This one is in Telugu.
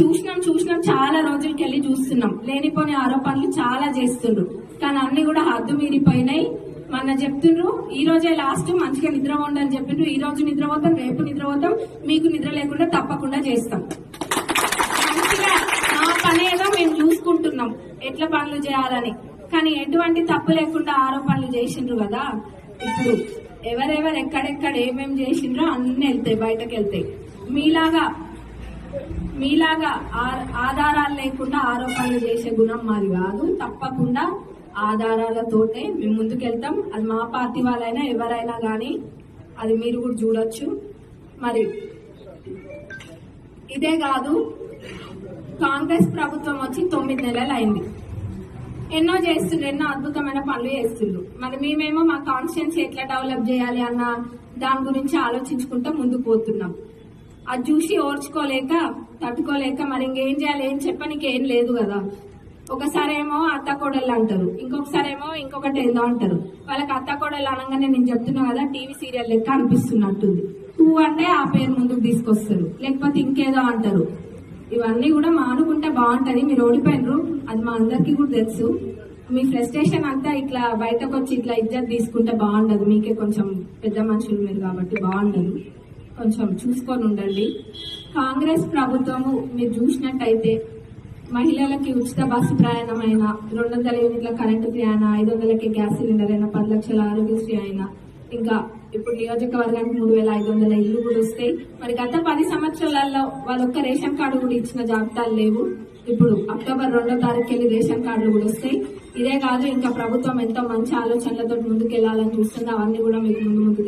చూసినాం చూసినాం. చాలా రోజులకి వెళ్ళి చూస్తున్నాం. లేనిపోని ఆరోపణలు చాలా చేస్తుండ్రు. కానీ అన్ని కూడా హద్దు మీరిపోయినాయి. మొన్న చెప్తుండ్రు ఈ రోజే లాస్ట్ మంచిగా నిద్ర ఉండని చెప్పిండ్రు. ఈ రోజు నిద్ర పోతాం రేపు నిద్ర పోతాం. మీకు నిద్ర లేకుండా తప్పకుండా చేస్తాం. మంచిగా మా పని ఏదో మేము చూసుకుంటున్నాం. ఎట్లా పనులు చేయాలని. కానీ ఎటువంటి తప్పు లేకుండా ఆరోపణలు చేసిండ్రు కదా. ఇప్పుడు ఎవరెవరు ఎక్కడెక్కడ ఏమేమి చేసిండ్రో అన్ని వెళ్తాయి బయటకు వెళ్తాయి మీలాగా మీలాగా ఆధారాలు లేకుండా ఆరోపణలు చేసే గుణం మాది కాదు. తప్పకుండా ఆధారాలతోటే మేము ముందుకెళ్తాం. అది మా పార్టీ వాళ్ళైనా ఎవరైనా కానీ అది మీరు కూడా చూడొచ్చు. మరి ఇదే కాదు కాంగ్రెస్ ప్రభుత్వం వచ్చి తొమ్మిది నెలలు అయింది. ఎన్నో చేస్తుండ్రు ఎన్నో అద్భుతమైన పనులు చేస్తుండ్రు. మరి మేమేమో మా కాన్స్టిట్యున్సీ ఎట్లా డెవలప్ చేయాలి అన్న దాని గురించి ఆలోచించుకుంటూ ముందుకు పోతున్నాం. అది చూసి ఓర్చుకోలేక తట్టుకోలేక మరి ఇంకేం చేయాలి ఏం చెప్పనికి ఏం లేదు కదా. ఒకసారి ఏమో అత్త కోడళ్ళు అంటారు. ఇంకొకసారి ఏమో ఇంకొకటి ఏదో అంటారు. వాళ్ళకి అత్త కోడళ్ళు అనగానే నేను చెప్తున్నా కదా టీవీ సీరియల్ లెక్క అనిపిస్తున్నట్టుంది. టూ అంటే ఆ పేరు ముందుకు తీసుకొస్తారు. లేకపోతే ఇంకేదో అంటారు. ఇవన్నీ కూడా మానుకుంటే బాగుంటది. మీరు ఓడిపోయినరు. అది మా అందరికీ కూడా తెలుసు. మీ ఫ్రస్ట్రేషన్ అంతా ఇట్లా బయటకు వచ్చి ఇట్లా ఇజ్జత్ తీసుకుంటే బాగుండదు. మీకే కొంచెం పెద్ద మనుషులు మీరు కాబట్టి బాగుండదు. కొంచెం చూసుకొని ఉండండి. కాంగ్రెస్ ప్రభుత్వము మీరు చూసినట్టయితే మహిళలకి ఉచిత బస్సు ప్రయాణం అయినా రెండు వందల యూనిట్ల కరెంటు ఫ్రీ అయినా ఐదు వందలకి గ్యాస్ సిలిండర్ అయినా పది లక్షల ఆరోగ్యశ్రీ అయినా ఇంకా ఇప్పుడు నియోజకవర్గానికి మూడు వేల ఐదు వందల ఇల్లు కూడా వస్తాయి మరి గత పది సంవత్సరాలలో వాళ్ళు ఒక్క రేషన్ కార్డు కూడా ఇచ్చిన జాబితాలు లేవు. ఇప్పుడు అక్టోబర్ రెండో తారీఖు వెళ్ళి రేషన్ కార్డులు కూడా వస్తాయి ఇదే కాదు ఇంకా ప్రభుత్వం ఎంతో మంచి ఆలోచనలతో ముందుకెళ్ళాలని చూస్తుంది. అవన్నీ కూడా మీకు ముందు ముందు